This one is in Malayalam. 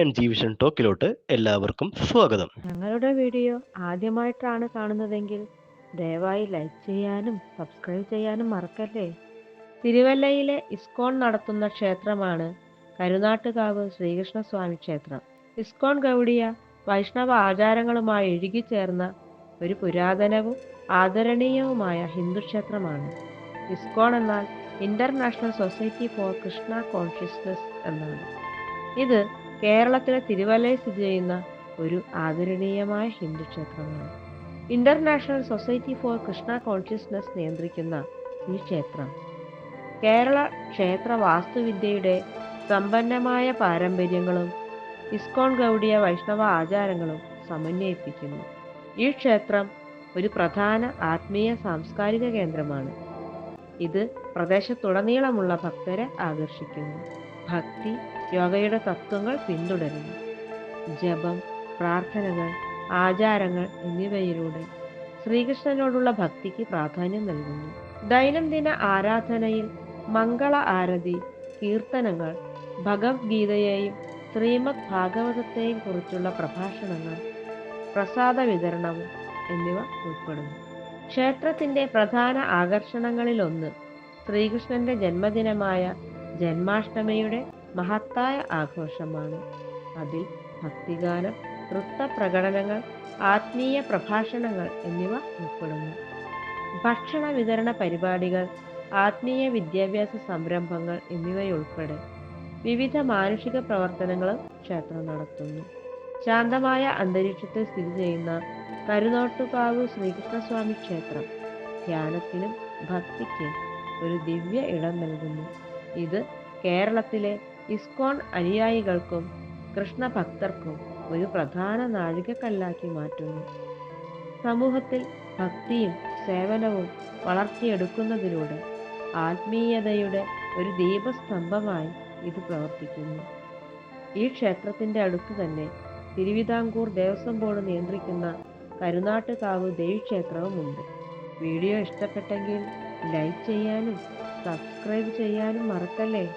ആൻഡ് ജീവിഷൻ ടോക്കിലോട്ട് എല്ലാവർക്കും സ്വാഗതം. ഞങ്ങളുടെ വീഡിയോ ആദ്യമായിട്ടാണ് കാണുന്നതെങ്കിൽ ദയവായി ലൈക്ക് ചെയ്യാനും സബ്സ്ക്രൈബ് ചെയ്യാനും മറക്കല്ലേ? തിരുവല്ലയിലെ ഇസ്കോൺ നടത്തുന്ന ക്ഷേത്രമാണ് കരുനാട്ടുകാവ് ശ്രീകൃഷ്ണസ്വാമി ക്ഷേത്രം. ഇസ്കോൺ ഗൗഡിയ വൈഷ്ണവ ആചാരങ്ങളുമായി ഇഴുകിച്ചേർന്ന ഒരു പുരാതനവും ആദരണീയവുമായ ഹിന്ദു ക്ഷേത്രമാണ്. ഇസ്കോൺ എന്നാൽ international society for Krishna consciousness എന്നാണ്. ഇത് കേരളത്തിലെ തിരുവല്ലയിൽ സ്ഥിതി ചെയ്യുന്ന ഒരു ആദരണീയമായ ഹിന്ദു ക്ഷേത്രമാണ്. International society for Krishna consciousness നിയന്ത്രിക്കുന്ന ഈ ക്ഷേത്രം കേരള ക്ഷേത്ര വാസ്തുവിദ്യയുടെ സമ്പന്നമായ പാരമ്പര്യങ്ങളും ഇസ്കോൺ ഗൗഡിയ വൈഷ്ണവ ആചാരങ്ങളും സമന്വയിപ്പിക്കുന്നു. ഈ ക്ഷേത്രം ഒരു പ്രധാന ആത്മീയ സാംസ്കാരിക കേന്ദ്രമാണ്. ഇത് പ്രദേശത്തുടനീളമുള്ള ഭക്തരെ ആകർഷിക്കുന്നു. ഭക്തി യോഗയുടെ തത്വങ്ങൾ പിന്തുടരുന്നു. ജപം പ്രാർത്ഥനകൾ ആചാരങ്ങൾ എന്നിവയിലൂടെ ശ്രീകൃഷ്ണനോടുള്ള ഭക്തിക്ക് പ്രാധാന്യം നൽകുന്നു. ദൈനംദിന ആരാധനയിൽ മംഗള ആരതി കീർത്തനങ്ങൾ ഭഗവത്ഗീതയെയും ശ്രീമദ് ഭാഗവതത്തെയും കുറിച്ചുള്ള പ്രഭാഷണങ്ങൾ പ്രസാദ വിതരണവും എന്നിവ ഉൾപ്പെടുന്നു. ക്ഷേത്രത്തിന്റെ പ്രധാന ആകർഷണങ്ങളിലൊന്ന് ശ്രീകൃഷ്ണന്റെ ജന്മദിനമായ ജന്മാഷ്ടമിയുടെ മഹത്തായ ആഘോഷമാണ്. അതിൽ ഭക്തിഗാനം നൃത്ത പ്രകടനങ്ങൾ ആത്മീയ പ്രഭാഷണങ്ങൾ എന്നിവ ഉൾപ്പെടുന്നു. ഭക്ഷണ വിതരണ പരിപാടികൾ ആത്മീയ വിദ്യാഭ്യാസ സംരംഭങ്ങൾ എന്നിവയുൾപ്പെടെ വിവിധ മാനുഷിക പ്രവർത്തനങ്ങളും ക്ഷേത്രം നടത്തുന്നു. ശാന്തമായ അന്തരീക്ഷത്തിൽ സ്ഥിതി ചെയ്യുന്ന കരുനോട്ടുകാവ് ശ്രീകൃഷ്ണസ്വാമി ക്ഷേത്രം ധ്യാനത്തിനും ഭക്തിക്കും ഒരു ദിവ്യ ഇടം നൽകുന്നു. ഇത് കേരളത്തിലെ ഇസ്കോൺ അനുയായികൾക്കും കൃഷ്ണഭക്തർക്കും ഒരു പ്രധാന നാഴികക്കല്ലാക്കി മാറ്റുന്നു. സമൂഹത്തിൽ ഭക്തിയും സേവനവും വളർത്തിയെടുക്കുന്നതിലൂടെ ആത്മീയതയുടെ ഒരു ദീപസ്തംഭമായി ഇത് പ്രവർത്തിക്കുന്നു. ഈ ക്ഷേത്രത്തിന്റെ അടുത്ത് തന്നെ തിരുവിതാംകൂർ ദേവസ്വം ബോർഡ് നിയന്ത്രിക്കുന്ന കരുനാട്ടുകാവ് ദേവീക്ഷേത്രവുമുണ്ട് വീഡിയോ ഇഷ്ടപ്പെട്ടെങ്കിൽ ലൈക്ക് ചെയ്യാനും സബ്സ്ക്രൈബ് ചെയ്യാനും മറക്കല്ലേ?